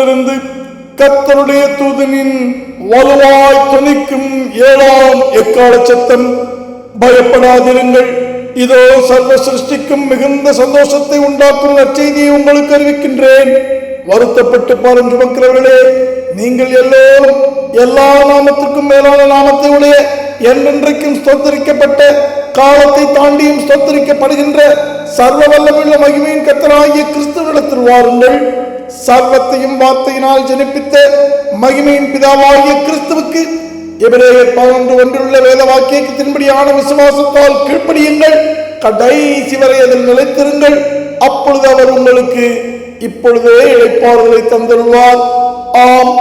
பரலோகத்திலிருந்து கத்தருடைய தூதனின் வலுவாய் துணிக்கும் ஏழாம் எக்கால சத்தம். பயப்படாதிருங்கள். இதோ சர்வ சிருஷ்டிக்கும் மிகுந்த சந்தோஷத்தை உண்டாக்கும் நற்செய்தியை உங்களுக்கு அறிவிக்கின்றேன். வருத்தப்பட்டு பாரம் சுமக்கிறவர்களே நீங்கள் எல்லோரும் எல்லா நாமத்திற்கும் மேலான நாமத்தை உடைய என்றென்றைக்கும் ஸ்தோத்தரிக்கப்பட்ட காலத்தை தாண்டியும் ஸ்தோத்தரிக்கப்படுகின்ற சர்வ வல்லமுள்ள மகிமையின் கத்தராகிய கிறிஸ்துவிடத்தில் வாருங்கள். சர்வத்தையும் வார்த்தையினால் ஜனிப்பித்த மகிமையின் பிதாவாகிய கிறிஸ்துவுக்கு எபிரேயர் பதினொன்று ஒன்றிலுள்ள வேத வாக்கியத்தின்படியான விசுவாசத்தால் கீழ்ப்படியுங்கள். கடைசி வரை அதில் நிலைத்திருங்கள். அப்பொழுது அவர் உங்களுக்கு இப்பொழுதே இழைப்பாறுதலை தந்துள்ளார் ஆம்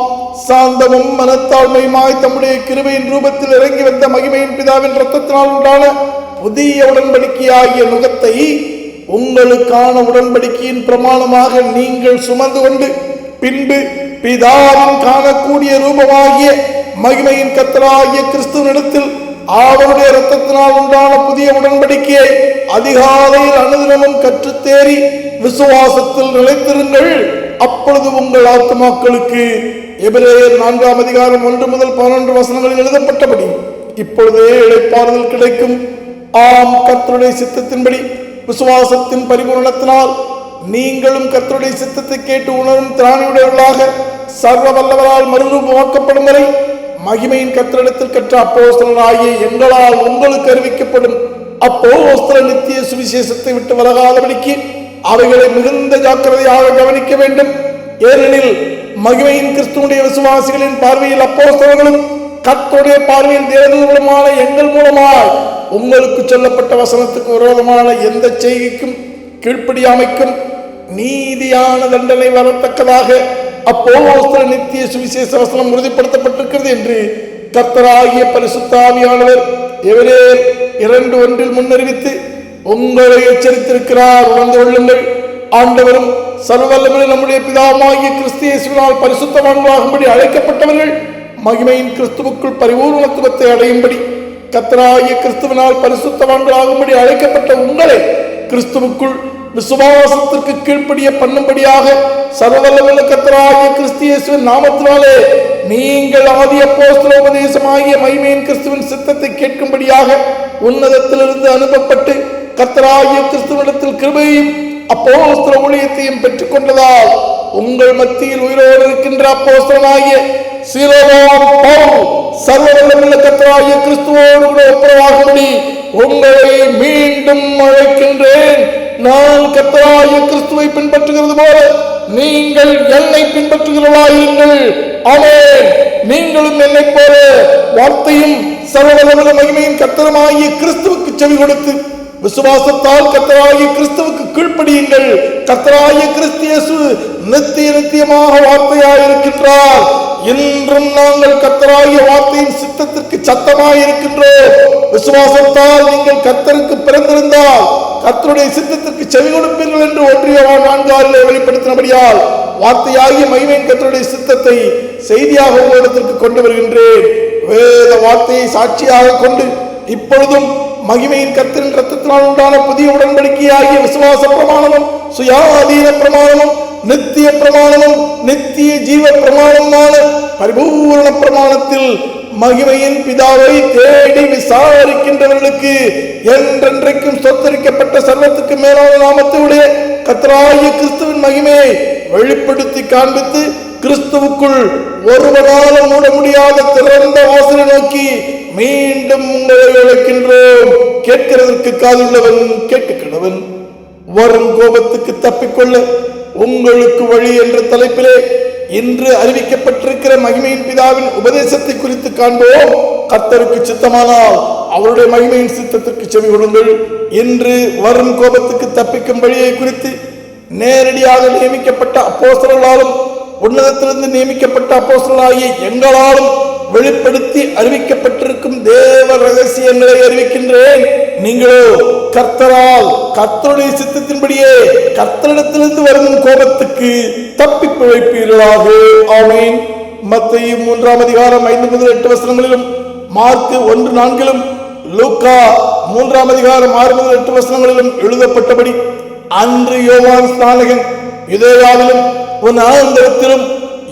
சாந்தமும் மனத்தாழ்மையுமாய் தம்முடைய கிருபையின் ரூபத்தில் இறங்கி வந்த மகிமையின் பிதாவின் ரத்தத்தினால் உண்டான புதிய உடன்படிக்கையாகிய முகத்தை உங்களுக்கான உடன்படிக்கையின் பிரமாணமாக நீங்கள் சுமந்து கொண்டு பின்பு பிதாவின் காணக்கூடிய ரூபமாகிய மகிமையின் கத்தராகிய கிறிஸ்துவனிடத்தில் அவருடைய இரத்தத்தினால் உண்டான புதிய உடன்படிக்கையை அதிகாலையில் அனுதினமும் கற்றுத்தேறி விசுவாசத்தில் நிலைத்திருங்கள். அப்பொழுது உங்கள் ஆத்மாக்களுக்கு எபிரேயர் நான்காம் அதிகாரம் ஒன்று முதல் பன்னெண்டு வசனங்களில் எழுதப்பட்டபடி இப்பொழுதே இழைப்பாறுதல் கிடைக்கும். ஆம் கத்தருடைய சித்தத்தின்படி விசுவாசத்தின் பரிபூரணத்தினால் நீங்களும் கர்த்தருடைய சித்தத்தை கேட்டு உணரும் திராணியுடையவர்களாக சர்வ வல்லவரால் மறுரூபமாக்கப்படும் வரை மகிமையின் கர்த்தரிடத்தில் கற்ற அப்போஸ்தலனாகிய எங்களால் உங்களுக்கு அறிவிக்கப்படும் அப்போஸ்தல நித்திய சுவிசேஷத்தை விட்டு விலகாதபடிக்கு அவைகளை மிகுந்த ஜாக்கிரதையாக கவனிக்க வேண்டும். ஏனெனில் மகிமையின் கிறிஸ்துவனுடைய விசுவாசிகளின் பார்வையில் அப்போஸ்தலர்களும் கத்தோடைய பார்வையில் தேவதூதர்களுமான எங்கள் மூலமாய் உங்களுக்கு சொல்லப்பட்ட வசனத்துக்கு விரோதமான எந்த செய்கைக்கும் கீழ்ப்படியாமைக்கும் நீதியான தண்டனை வரத்தக்கதாக அப்போஸ்தல நித்திய சுவிசேஷ வசனம் உறுதிப்படுத்தப்பட்டிருக்கிறது என்று கர்த்தராகிய பரிசுத்தாவியானவர் எவரே இரண்டு ஒன்றில் முன்னறிவித்து உங்களை எச்சரித்திருக்கிறார். உணர்ந்து கொள்ளுங்கள். ஆண்டவரும் சர்வல்லமே நம்முடைய பிதாமாகிய கிறிஸ்தியேசுவினால் பரிசுத்தவான்களாகும்படி அழைக்கப்பட்டவர்கள் மகிமையின் கிறிஸ்துவுக்குள் பரிபூர்ணத்துவத்தை அடையும்படி கத்தராகிய கிறிஸ்துவினால் பரிசுத்தவான்களாகும்படி அழைக்கப்பட்ட உங்களை கிறிஸ்துவுக்குள் விசுவாசத்திற்கு கீழ்ப்படிய பண்ணும்படியாக சர்வவல்லமுள்ள கத்தராகிய கிறிஸ்தியேசுவின் நாமத்தினாலே நீங்கள் ஆதி அப்போஸ்தல உபதேசமாகிய மகிமையின் கிறிஸ்துவின் சித்தத்தை கேட்கும்படியாக உன்னதத்திலிருந்து அனுப்பப்பட்டு கத்தராகிய கிறிஸ்துவனிடத்தில் கிருபையும் அப்போஸ்தல ஊழியத்தையும் பெற்றுக்கொண்டதால் உங்கள் மத்தியில் உயிரோடு இருக்கின்ற அப்போஸ்தலனாகிய சீரோவான் பவுல் சர்வவல்லமுள்ள கத்தராகிய கிறிஸ்துவோடு கூட ஒப்புரவாகும்படி உங்களை மீண்டும் அழைக்கின்றேன். நான் கத்தராகிய கிறிஸ்துவை பின்பற்றுகிறது போல நீங்கள் என்னை பின்பற்றுகிறவர்களாயிருங்கள். ஆமென். நீங்களும் என்னை போல வார்த்தையும் சர்வவல்லமுள்ள மகிமையின் கத்தரமாகிய கிறிஸ்துவுக்கு செவி கொடுத்து விசுவாசத்தால் கத்தராகிய கிறிஸ்துவுக்கு கீழ்ப்படியுங்கள். கத்தராகிய கிறிஸ்தியசு நித்திய நித்தியமாக வார்த்தையாயிருக்கின்றார். இன்றும் நாங்கள் கத்தராகிய வார்த்தையின் சித்தத்திற்கு சத்தமாக இருக்கின்றோம் விசுவாசத்தால் நீங்கள் கத்தருக்கு பிறந்திருந்தால் கத்தருடைய சித்தத்திற்கு செவி கொடுப்பீர்கள் என்று ஒன்றிய நான்காரிலே வெளிப்படுத்தினபடியால் வார்த்தையாகிய மகிமையின் கத்தருடைய சித்தத்தை செய்தியாக உங்களிடத்திற்கு கொண்டு வருகின்றேன். வேத வார்த்தையை சாட்சியாக கொண்டு இப்பொழுதும் மகிமையின் கத்தின் ரத்தத்தினால் உண்டான புதிய உடன்படிக்கையாகிய விசுவாச பிரமாணமும் சுயாதீன பிரமாணமும் நித்திய பிரமாணமும் நித்திய ஜீவ பிரமாணமான பரிபூரண பிரமாணத்தில் மகிமையின் பிதாவை தேடி விசாரிக்கின்றவர்களுக்கு என்றென்றைக்கும் சொத்தரிக்கப்பட்ட சர்வத்துக்கு மேலான நாமத்தையுடைய கத்தராகிய கிறிஸ்துவின் மகிமையை வெளிப்படுத்தி காண்பித்து கிறிஸ்துவுக்குள் ஒருவரால மூட முடியாத திறந்த வாசலை நோக்கி மீண்டும் உங்களை அழைக்கின்றோம். கேட்கிறதற்கு காதுள்ளவன் கேட்க கணவன் வரும் கோபத்துக்கு தப்பிக்கொள்ள உங்களுக்கு வழி என்ற தலைப்பிலே இன்று அறிவிக்கப்பட்டிருக்கிற மகிமையின் பிதாவின் உபதேசத்தை குறித்து காண்போம். கர்த்தருக்கு சித்தமானால் அவருடைய மகிமையின் சித்தத்திற்கு செவி கொடுங்கள். இன்று வரும் கோபத்துக்கு தப்பிக்கும் வழியை குறித்து நேரடியாக நியமிக்கப்பட்ட அப்போஸ்தலர்களாலும் உன்னதத்திலிருந்து நியமிக்கப்பட்ட அப்போஸ்தலராகிய எங்களாலும் வெளிப்படுத்தி அறிவிக்கப்பட்டிருக்கும் தேவ ரகசியங்களை அறிவிக்கின்றேன். நீங்களோ கர்த்தரால் கர்த்தருடைய சித்தத்தின்படியே கர்த்தரிடத்திலிருந்து வரும் கோபத்துக்கு தப்பி பிழைப்பீர்களாக ஆமீன். மத்திய மூன்றாம் அதிகாரம் ஐந்து முதல் எட்டு வசனங்களிலும் மார்க்கு ஒன்று நான்கிலும் லூக்கா மூன்றாம் அதிகாரம் ஆறு முதல் எட்டு வசனங்களிலும் எழுதப்பட்டபடி அன்று யோவான் ஸ்நானகன் யுதேயாவிலும் உன் ஆனந்தத்திலும்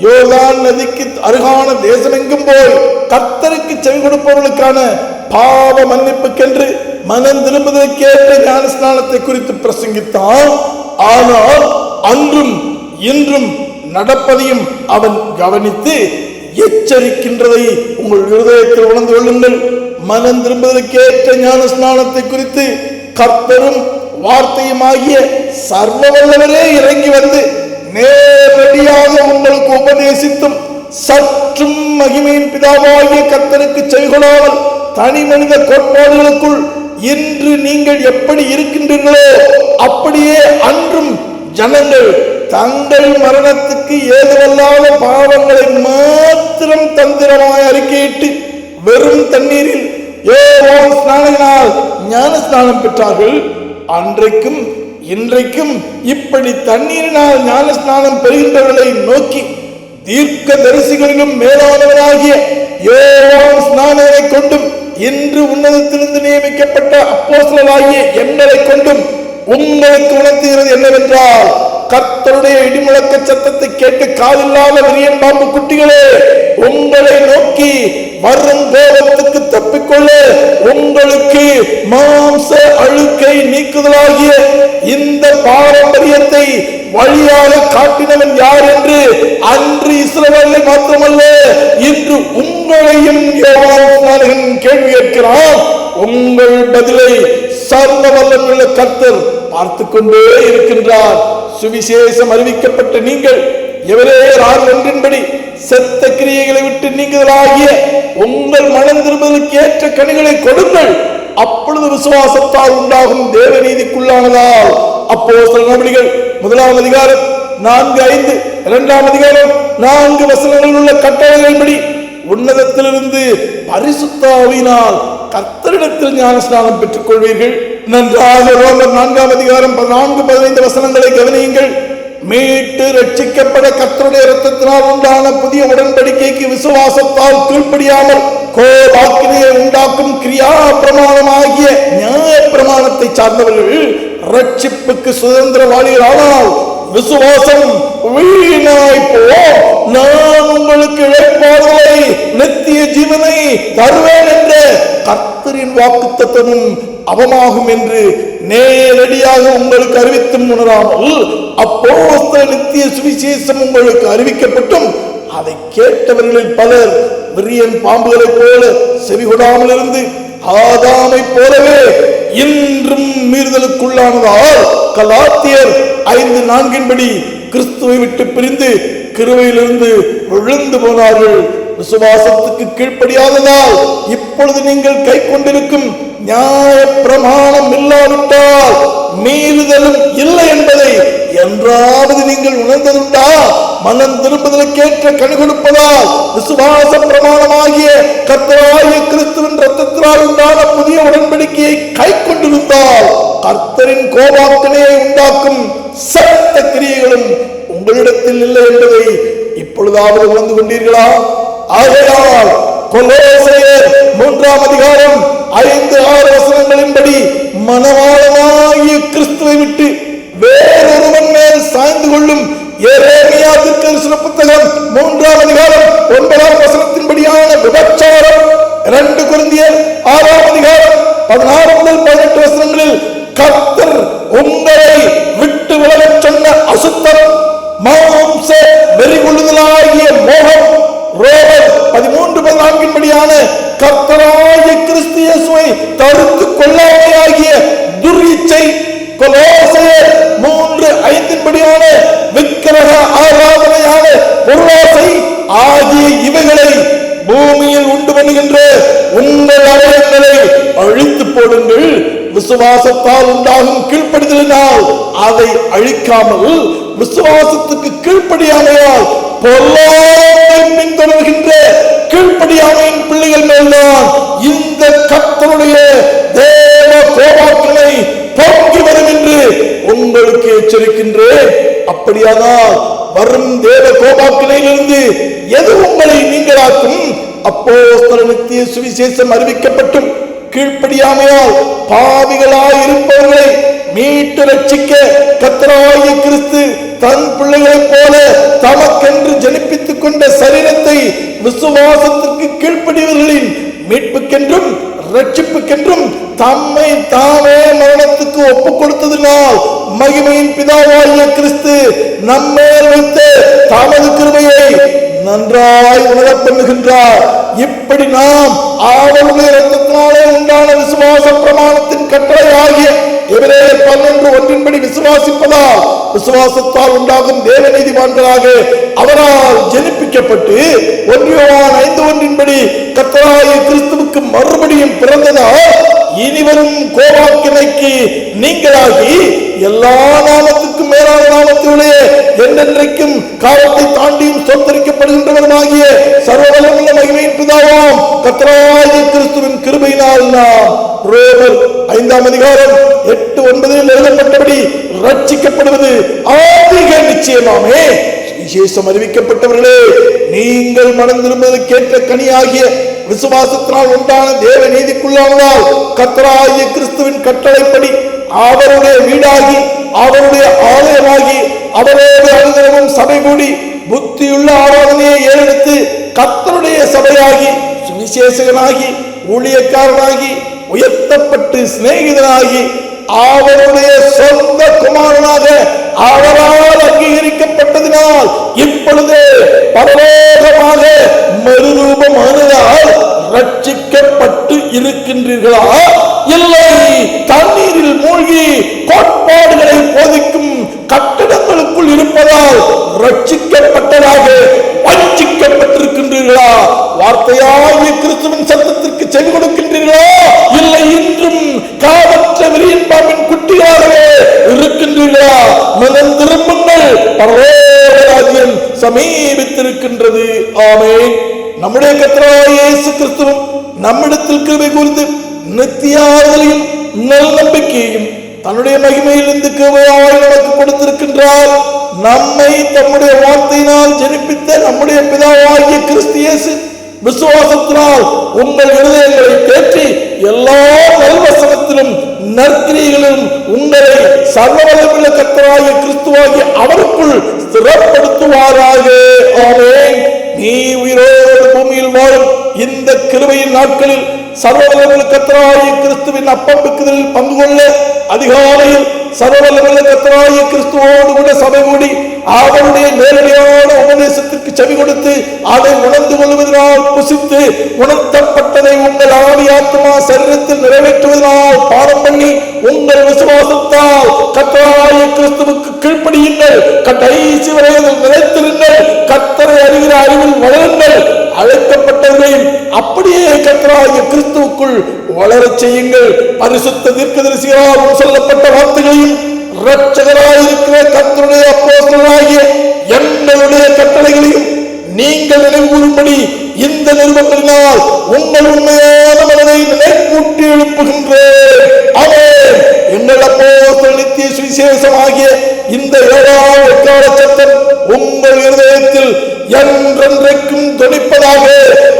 யோர்தான் நதிக்கு அருகான தேசமெங்கும் போய் கர்த்தருக்கு செவி கொடுப்பவர்களுக்கான பாவ மன்னிப்புக்கென்று மனம் திரும்புவதற்கேற்ற ஞான ஸ்நானத்தை குறித்து பிரசங்கித்தான். ஆனால் அன்றும் இன்றும் நடப்பதையும் அவன் கவனித்து எச்சரிக்கின்றதை உங்கள் இருதயத்தில் உணர்ந்து கொள்ளுங்கள். மனம் திரும்புவதற்கேற்ற ஞான ஸ்நானத்தை குறித்து கர்த்தரும் வார்த்தையுமாகிய சர்வ வல்லவரே இறங்கி வந்து நேரடியாக உங்களுக்கு உபதேசித்தும் சற்றும் மகிமையின் பிதாவாகிய கத்தனுக்கு செய்கொள்ளாமல் தனி மனித கோட்பாடுகளுக்குள் இன்று நீங்கள் எப்படி இருக்கின்றீர்களோ அப்படியே அன்றும் ஜனங்கள் தங்கள் மரணத்துக்கு ஏதுவல்லாத பாவங்களை மாத்திரம் தந்திரமாய் அறிக்கையிட்டு வெறும் தண்ணீரில் யோவான் ஸ்நானினால் ஞான ஸ்நானம் பெற்றார்கள். அன்றைக்கும் இன்றைக்கும் இப்படி தண்ணீரினால் ஞான ஸ்நானம் பெறுகின்றவர்களை நோக்கி தீர்க்க தரிசிகளிலும் மேலானவராகிய யோவான் ஸ்நானரை கொண்டும் இன்று உன்னதத்திலிருந்து நியமிக்கப்பட்ட அப்போசலாகிய எண்ணலை கொண்டும் உங்களுக்கு உணர்த்துகிறது என்னவென்றால் கர்த்தருடைய இடிமுழக்க சத்தத்தை கேட்டு காதில்லாத விரியன் பாம்பு குட்டிகளே உங்களை நோக்கி வரும் கோபத்துக்கு தப்பிக்கொள்ள உங்களுக்கு மாம்ச அழுக்கை நீக்குதலாகிய இந்த பாரம்பரியத்தை வழியாக காட்டினவன் யார் என்று அன்று இஸ்ரவேலை மாத்திரமல்ல இன்று உங்களையும் யோவான் கேள்வி கேட்கிறான். உங்கள் பதிலை சர்வ வல்லமுள்ள கர்த்தர் பார்த்து கொண்டே இருக்கின்றார். சுவிசேஷம் அறிவிக்கப்பட்ட நீங்கள் எவரே ஆறு ஒன்றின்படி செத்த கிரியைகளை விட்டு நீங்களாகிய உங்கள் மனம் திரும்புவதற்கு ஏற்ற கனிகளை கொடுங்கள். அப்பொழுது விசுவாசத்தால் உண்டாகும் தேவநீதிக்குள்ளானதால் அப்போ சில நடவடிக்கைகள் முதலாம் அதிகாரம் நான்கு ஐந்து இரண்டாம் அதிகாரம் நான்கு வசனங்களில் உள்ள கட்டளைகளின்படி உன்னதத்திலிருந்து பரிசுத்தாவினால் கர்த்தரிடத்தில் ஞானஸ்நானம் பெற்றுக் கொள்வீர்கள் நன்றாக ரோமர் நான்காம் அதிகாரம் நான்கு பதினைந்து வசனங்களை கவனியுங்கள். மீட்டு ரட்சிக்கப்பட கத்தருடைய இரத்தத்தினால் உண்டான புதிய உடன்படிக்கைக்கு விசுவாசத்தால் கீழ்ப்படியாமல் கோபாக்கினையை உண்டாக்கும் கிரியா பிரமாணமாகிய நியாய பிரமாணத்தை சார்ந்தவர்கள் ரட்சிப்புக்கு சுதந்திரவாளிகள் ஆனால் விசுவாசம் வீணாய் போ. நான் உங்களுக்கு இழைப்பாடுகளை நித்திய ஜீவனை தருவேன் என்ற கர்த்தரின் வாக்குத்தத்தமும் அவமாகும் என்று நேரடியாக உங்களுக்கு அறிவித்தும் உணராமல் அப்போஸ்தல நித்திய சுவிசேஷம் உங்களுக்கு அறிவிக்கப்பட்டும். அதை கேட்டவர்களில் பலர் விரியன் பாம்புகளைப் போல செவிகொடாமல் இருந்து ஆதாமை போலவே இன்றும் மீறுதலுக்குள்ளானதால் கலாத்தியர் ஐந்து நான்கின்படி கிறிஸ்துவை விட்டு பிரிந்து கிருவையிலிருந்து விழுந்து போனார்கள். விசுவாசத்துக்கு கீழ்ப்படியாததால் இப்பொழுது நீங்கள் கை கொண்டிருக்கும் நியாய பிரமாணம் இல்லாவிட்டால் மீறுதலும் இல்லை என்பதை என்றாவது நீங்கள் உணர்ந்ததுண்டா? மனம் திரும்புதலுக்கேற்ற கணி கொடுப்பதால் விசுவாச பிரமாணமாகிய கர்த்தராகிய கிறிஸ்துவின் ரத்தத்தினால் உண்டான புதிய உடன்படிக்கையை கை கொண்டிருந்தால் கர்த்தரின் கோபாக்கனையை உண்டாக்கும் சட்ட கிரியைகளும் உங்களிடத்தில் இல்லை என்பதை இப்பொழுதாவது உணர்ந்து கொண்டீர்களா? ஆகையால் கொலோசையர் மூன்றாம் அதிகாரம் ஐந்து ஆறு வசனங்களின்படி மனவாளமாகிய கிறிஸ்துவை விட்டு வேறொருவன் மேல் சாய்ந்து கொள்ளும் ஏரேமியா திருக்கரிசன புத்தகம் மூன்றாம் அதிகாரம் ஒன்பதாம் வசனத்தின்படியான விபச்சாரம். இரண்டு குருந்தியர் ஆறாம் அதிகாரம் பதினாறு முதல் பதினெட்டு வசனங்களில் கர்த்தர் கர்த்தராய கர்த்தராகிய கிறிஸ்து இயேசுவை தடுத்து கொள்ளாமையாகிய துர்ச்சை கொலோசையர் மூன்று ஐந்தின்படியான விக்கிரக ஆராதனையான பொருளாசை ஆகிய இவைகளை பூமியில் உண்டு பண்ணுகின்ற உங்கள் அவயங்களை அழித்து போடுங்கள். விசுவாசத்தால் உண்டாகும் கீழ்ப்படுதலினால் அதை அழிக்காமல் விசுவாசத்துக்கு கீழ்ப்படியாமையால் பொருளாதாரத்தை பின்தொடர்கின்ற கீழ்ப்படியாமையின் பிள்ளைகள் மேல்தான் இந்த கத்தனுடைய தேவ கோபாக்களை பொங்கி வரும் என்று உங்களுக்கு எச்சரிக்கின்றேன். அப்படியானால் வரும் தேவ கோபாக்களிலிருந்து எது உங்களை நீங்களாக்கும்? அப்போ சுவிசேஷம் அறிவிக்கப்பட்டும். கீழ்ப்படியாமையால் பாவிகளாய் இருப்பவர்களை மீட்டு ரட்சிக்க கத்தராகிய கிறிஸ்து தன் பிள்ளைகளைப் போல தமக்கென்று ஜனிப்பித்துக் கொண்ட சரீரத்தை விசுவாசத்திற்கு கீழ்ப்படியவர்களின் மீட்புக்கென்றும் ரட்சிப்புக்கென்றும் தம்மை தாமே மரணத்துக்கு ஒப்புக் கொடுத்ததினால் மகிமையின் பிதாவாகிய கிறிஸ்து நம்மேல் வைத்து தமது கிருமையை நன்றாய் உணரப் பண்ணுகின்றார். இப்படி நாம் அவருடைய ரத்தத்தினாலே உண்டான விசுவாச பிரமாணத்தின் கட்டளை ஆகிய பன்னெண்டு ஒன்றின்படி விசுவாசிப்பதால் விசுவாசத்தால் உண்டாகும் தேவ நீதிமான்களாக அவரால் ஜெனிப்பிக்கப்பட்டு ஒன்றியவான் ஐந்து ஒன்றின்படி கத்தராய கிறிஸ்துவுக்கு மறுபடியும் பிறந்ததால் இனிவரும் கோபாக்கினைக்கு நீங்களாகி எல்லா நாமத்துக்கும் மேலான நாமத்திலே என்றென்றைக்கும் காலத்தை தாண்டியும் சொத்தரிக்கப்படுகின்றவருமாகிய சர்வவல்லமுள்ள மகிமையின் பிதாவாம் கத்ராய கிறிஸ்துவின் கிருபையினால் நாம் ரோமர் ஐந்தாம் அதிகாரம் எட்டு ஒன்பதில் எழுதப்பட்டபடி ரட்சிக்கப்படுவது ஆதிக நிச்சயமாமே. விசேஷம் அறிவிக்கப்பட்டவர்களே நீங்கள் மனம் திரும்புவதற்கேற்ற கனியாகிய விசுவாசத்தினால் உண்டான தேவ நீதிக்குள்ளானதால் கத்தராகிய கிறிஸ்துவின் கட்டளைப்படி அவருடைய வீடாகி அவருடைய ஆலயமாகி அவரோடு அனுதினமும் சபை கூடி புத்தியுள்ள ஆராதனையை ஏறெடுத்து கத்தருடைய சபையாகி சுவிசேஷகனாகி ஊழியக்காரனாகி உயர்த்தப்பட்டு சிநேகிதனாகி அவருடைய சொந்த குமாரனாக அவரால் அங்கீகரிக்கப்பட்டதினால் இப்பொழுது பரலோகமாக மறுரூபமானதால் ரட்சிக்கப்பட்டு இருக்கின்றீர்களா? இல்லை. தண்ணீரில் மூழ்கி கோட்பாடுகளை போதிக்கும் கட்டிடங்களுக்குள் இருப்பதால் ரட்சிக்கப்பட்டதாக வஞ்சிக்கப்பட்டிருக்கின்றீர்களா? வார்த்தையாகிய கிறிஸ்துவின் சத்தத்திற்கு செவி கொடுக்கின்றீர்களா? இல்லை இன்றும் காவற்ற விரியின் பாம்பின் குட்டியாகவே இருக்கின்றீர்களா? மனம் திரும்புங்கள். பரலோக ராஜ்யம் சமீபித்திருக்கின்றது. ஆமென். நம்முடைய கர்த்தராகிய இயேசு கிறிஸ்துவும் நம்மிடத்தில் கிருபை கூர்ந்து நித்தியாதலையும் நல் நம்பிக்கையையும் தன்னுடைய மகிமையிலிருந்து கிருபையாய் நமக்கு கொடுத்திருக்கின்றார். நம்மை தம்முடைய வார்த்தையினால் ஜெனிப்பித்த நம்முடைய பிதாவாகிய கிறிஸ்தியேசு விசுவாசத்தினால் உங்கள் இருதயங்களை தேற்றி எல்லா நல்வசனத்திலும் நற்கிரிகளிலும் உங்களை சர்வவல்லமுள்ள கத்தராகிய கிறிஸ்துவாகிய அவருக்குள் ஸ்திரப்படுத்துவாராக. ஆமென். நீ உயிரோடு பூமியில் வாழும் இந்த கிருபையின் நாட்களில் சர்வவல்லமுள்ள கர்த்தராகிய கிறிஸ்துவின் அப்பம் பிக்குதலில் பங்கு கொள்ள அதிகாலையில் சர்வவல்லமுள்ள கர்த்தராகிய கிறிஸ்துவோடு கூட சபை கூடி அவருடைய நேரடியான உபதேசத்திற்கு செவி கொடுத்து அதை உணர்ந்து கொள்வதனால் புசித்து உணர்த்தப்பட்டதை உங்கள் ஆவி ஆத்மா சரீரத்தில் நிறைவேற்றுவதனால் பாடம் பண்ணி உங்கள் விசுவாசத்தால் கத்தராய கிறிஸ்துவுக்கு கீழ்ப்படியுங்கள் கடைசி வரையில் நிலைத்திருங்கள். கத்தரை அறிகிற அறிவில் வளருங்கள். அழைக்கப்பட்டவர்களையும் அப்படியே கத்தராகிய கிறிஸ்துவுக்குள் வளரச் செய்யுங்கள். பரிசுத்த தீர்க்கதரிசியாகவும் சொல்லப்பட்ட வார்த்தைகளையும் இரட்சகராயிருக்கிற கத்தருடைய அப்போஸ்தலாகிய எங்களுடைய கட்டளைகளையும் நீங்கள் நினைவுகூறும்படி இந்த நிறுவனத்தினால் உங்கள் உண்மையான மனதை நினைப்பூட்டி எழுப்புகின்றேன். அவன் எங்கள் அப்போஸ்தலர் சுவிசேஷமாகிய இந்த ஏழாம் எக்கால சத்தம் உங்கள் இருதயத்தில் என்றென்றைக்கும் துணிப்பதாக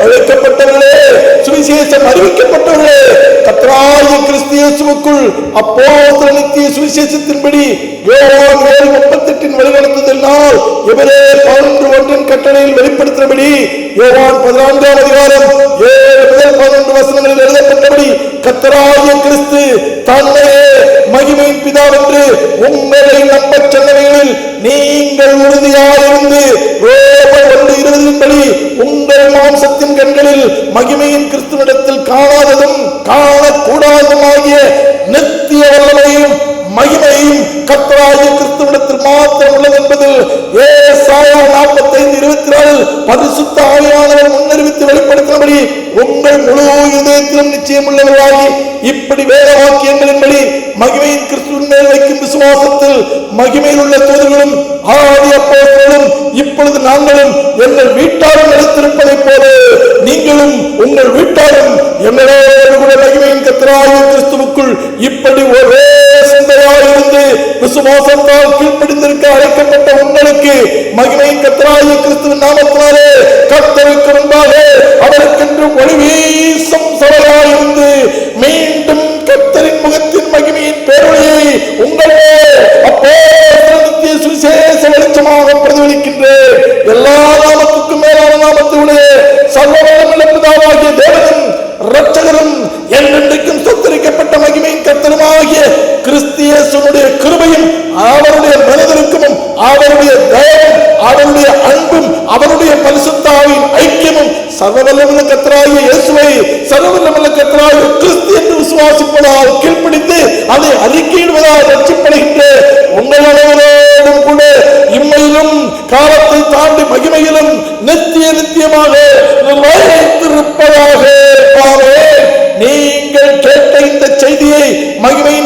அழைக்கப்பட்டவர்களே சுவிசேஷம் அறிவிக்கப்பட்டவர்களே கத்ராய கிறிஸ்தியேசுவுக்குள் அப்போஸ்தல நித்திய சுவிசேஷத்தின்படி யோவான் ஏழு முப்பத்தெட்டின் வழிநடத்துதலினால் இவரே பதினொன்று ஒன்றின் கட்டளையில் வெளிப்படுத்தினபடி யோவான் பதினான்காம் அதிகாரம் ஏழு முதல் பதினொன்று வசனங்களில் எழுதப்பட்டபடி கத்தராய கிறிஸ்து தன்னையே மகிமையின் பிதாவென்று உங்களை நம்ப சொன்னவைகளில் நீங்கள் உறுதியாயிருந்து ரோமர் ஒன்று இருபதின்படி உங்கள் மாம்சத்தின் கண்களில் மகிமையின் கிறிஸ்துவிடத்தில் காணாததும் காணக்கூடாததுமாகிய நித்திய வல்லமையும் மகிமையும் கத்தராய கிறிஸ்துவிடத்தில் மாத்திரம் உள்ளது என்பதில் ஏசாயா நாற்பத்தைந்து இருபத்தி நாலில் பரிசுத்த ஆவியானவர் உங்கள் முழு இதயத்திலும் நிச்சயமுள்ளவர்களாகி இப்படி வேத வாக்கியங்களின்படி மகிமையின் கிறிஸ்துவின் மேல் வைக்கும் விசுவாசத்தில் மகிமையில் உள்ள தூதர்களும் ஆதி அப்போர்களும் இப்பொழுது நாங்களும் எங்கள் வீட்டாரும் எடுத்திருப்பதைப் போல நீங்களும் உங்கள் வீட்டாரும் எங்களோடு கூட மகிமையின் கத்திராய கிறிஸ்துவுக்குள் இப்படி ஒரே சிந்தையாயிருந்து விசுவாசத்தால் கீழ்ப்படிந்திருக்க அழைக்கப்பட்ட உங்களுக்கு மகிமையின் கத்திராய கிறிஸ்துவின் நாமத்தினாலே கத்தருக்கு முன்பாக அவர் சர்வவல்லமுள்ள கத்தராய இயேசுவை சர்வவல்லமுள்ள கத்தராய கிறிஸ்து என்று விசுவாசிப்பதால் கீழ்ப்பிடித்து அதை அறிக்கையிடுவதால் ரட்சிப்படுகின்ற உங்கள் அனைவரோடும் கூட இம்மையிலும் காலத்தை தாண்டி மகிமையிலும் நித்திய நித்தியமாக நிர்வாகித்திருப்பதாக பாவே நீங்கள் கேட்ட இந்த செய்தியை மகிமை